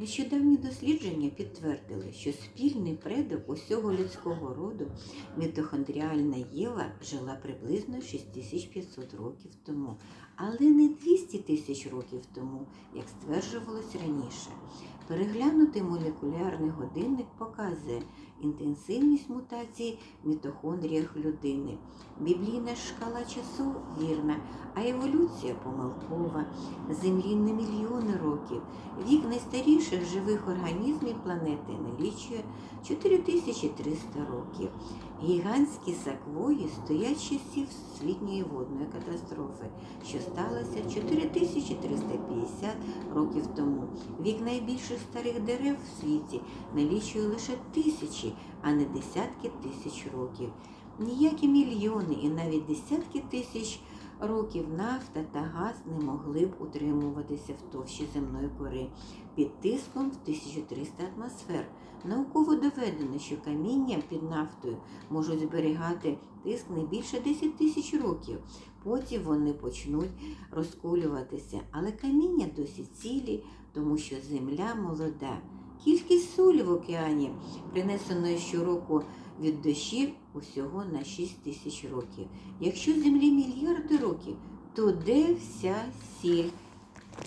Нещодавні дослідження підтвердили, що спільний предок усього людського роду, мітохондріальна Єва, жила приблизно 6500 років тому, але не 200 тисяч років тому, як стверджувалось раніше. Переглянутий молекулярний годинник показує інтенсивність мутацій в мітохондріях людини. Біблійна шкала часу вірна, а еволюція помилкова. Землі не мільйони років. Вік найстаріших живих організмів планети налічує 4300 років. Гігантські саквої стоять часів Всесвітньої водної катастрофи, що сталося 4350 років тому. Вік найбільших старих дерев в світі налічує лише тисячі, а не десятки тисяч років. Ніякі мільйони і навіть десятки тисяч років нафта та газ не могли б утримуватися в товщі земної кори під тиском в 1300 атмосфер. Науково доведено, що каміння під нафтою можуть зберігати тиск не більше 10 тисяч років. Потім вони почнуть розколюватися, але каміння досі цілі, тому що земля молода. Кількість солі в океані, принесеної щороку від дощів, усього на 6 тисяч років. Якщо землі мільярди років, то де вся сіль?